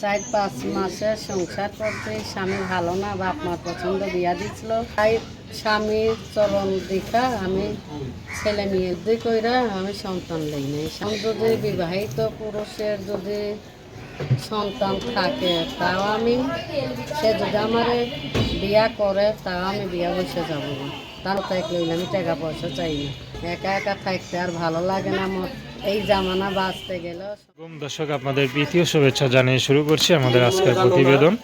চার পাঁচ মাসের সংসার করতে স্বামী ভালো না, বাপ মার পছন্দ বিয়া দিছিল। তাই স্বামীর চলন দেখা আমি ছেলে মেয়ে দুই কইরা আমি সন্তান লই নাই। যদি বিবাহিত পুরুষের যদি সন্তান থাকে, তাও আমি, সে যদি আমার বিয়া করে, তাও আমি বিয়া বসে যাব না। তার তাই লইলে আমি টাকা পয়সা চাই না। একা একা থাকতে আর ভালো লাগে না আমার। এই জামানা বাঁচতে এবং দর্শক আপনাদের প্রীতীয় শুভেচ্ছা জানিয়ে শুরু করছি আমাদের আজকের প্রতিবেদন।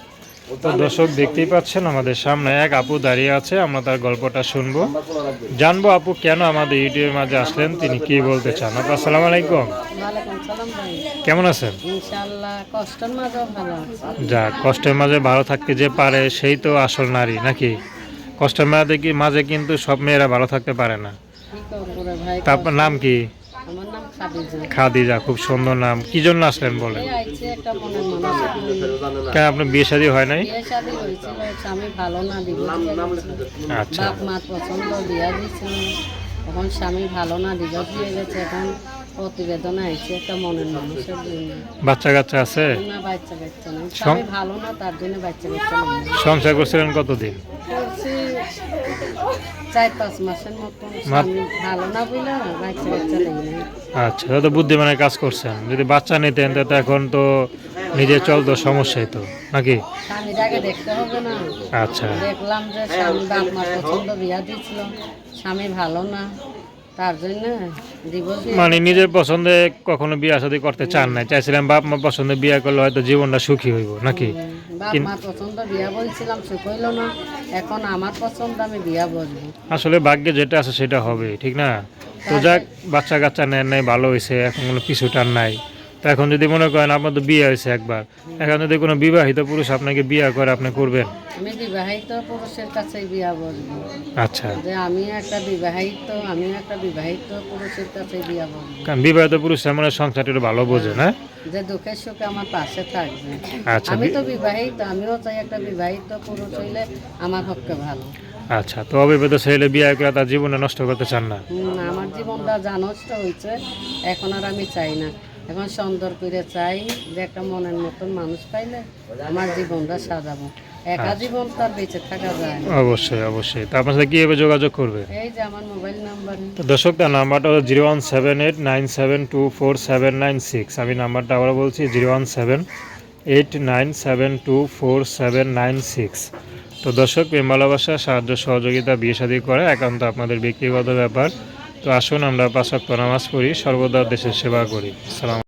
তো দর্শক দেখতেই পাচ্ছেন আমাদের সামনে এক আপু দাঁড়িয়ে আছে আমরা তার গল্পটা শুনব। জানব আপু কেন আমাদের ইউটিউবের মাঝে আসলেন তিনি কি বলতে চান? আপু আসসালামু আলাইকুম। কেমন আছেন? যা কষ্টের মাঝে ভালো থাকতে যে পারে সেই তো আসল নারী নাকি? কষ্টের মাঝে কি মাঝে কিন্তু সব মেয়েরা ভালো থাকতে পারে না। কি করব রে ভাই তা আপনার নাম কি? খাদিজা খুব সুন্দর নাম। কি জন্য আসলেন বলেন? এই আইছে একটা মনের মানুষ। কেন আপনার বিয়ে শাদী হয় নাই? আচ্ছা। বাপ মার পছন্দ বিয়া দিয়েছিল এখন স্বামী ভালো না ডিভোর্স দিয়ে গেছে এখন প্রতিবেদন আইছে একটা মনের মানুষের জন্য। বাচ্চা কাচ্চা আছে? না বাচ্চা কাচ্চা নেই স্বামী ভালো না তার জন্য বাচ্চা কাচ্চা নেই। সংসার করছিলেন কতদিন? চার পাঁচ মাসের মতন ভালো না বুঝলে বাচ্চা কাচ্চা নেই। আচ্ছা তো বুদ্ধিমানের কাজ করছেন। যদি বাচ্চা নিতেন তো এখন তো নিজে চলতো সমস্যাই তো নাকি? স্বামীটাকে দেখতে হবে না। আচ্ছা। দেখলাম যে স্বামী বাপ মা পছন্দ বিয়া দিয়েছিল। স্বামী ভালো না। তার জন্য মানে নিজের পছন্দে কখনো বিয়ে শাদী করতে চান না চাইছিলাম বাপ মা পছন্দে বিয়ে করলে হয়তো জীবনটা সুখী হইব নাকি? আসলে ভাগ্যে যেটা আছে সেটা হবে ঠিক না? তো যাক বাচ্চা কাচ্চা নেন নাই ভালো হয়েছে এখন কোনো পিছু টান নাই। এখন যদি মনে করেন আপনার তো বিয়ে হয়েছে একবার এখন যদি কোনো বিবাহিত পুরুষ আপনাকে বিয়ে করে আপনি করবেন? আমি বিবাহিত পুরুষের কাছে বিয়া বসবো। আচ্ছা। যে আমি একটা বিবাহিত আমি একটা বিবাহিত পুরুষের কাছে বিয়া বসবো। কারণ বিবাহিত পুরুষ এমন সংসারটা একটু ভালো বোঝে না? যে দুঃখের সুখে আমার পাশে থাকবে। আচ্ছা আমি তো বিবাহিত আমিও চাই একটা বিবাহিত পুরুষ হইলে আমার পক্ষে ভালো। আচ্ছা তো অবিবাহিত ছেলে বিয়ে করে তার জীবনে নষ্ট করতে চান না? আমার জীবনটা যা নষ্ট হয়েছে এখন আর আমি চাই না। এখন সুন্দর করে চাই যে একটা মনের মতন মানুষ পাইলে আমার জীবনটা সাজাবো। একা জীবন তার বেঁচে থাকা যায় অবশ্যই অবশ্যই। তো আপনার সাথে কীভাবে যোগাযোগ করবে? এই যে আমার মোবাইল নাম্বার। তো দর্শক তার নাম্বারটা হলো zero one seven eight nine seven two four seven nine six. আমি নাম্বারটা আবার বলছি zero one seven eight nine seven two four seven nine six. তো দর্শক প্রেম ভালোবাসা সাহায্য সহযোগিতা বিয়ে শাদী করে একান্ত আপনাদের ব্যক্তিগত ব্যাপার। তো আসুন আমরা পাঁচক নামাজ পড়ি সর্বদা দেশের সেবা করি। সালাম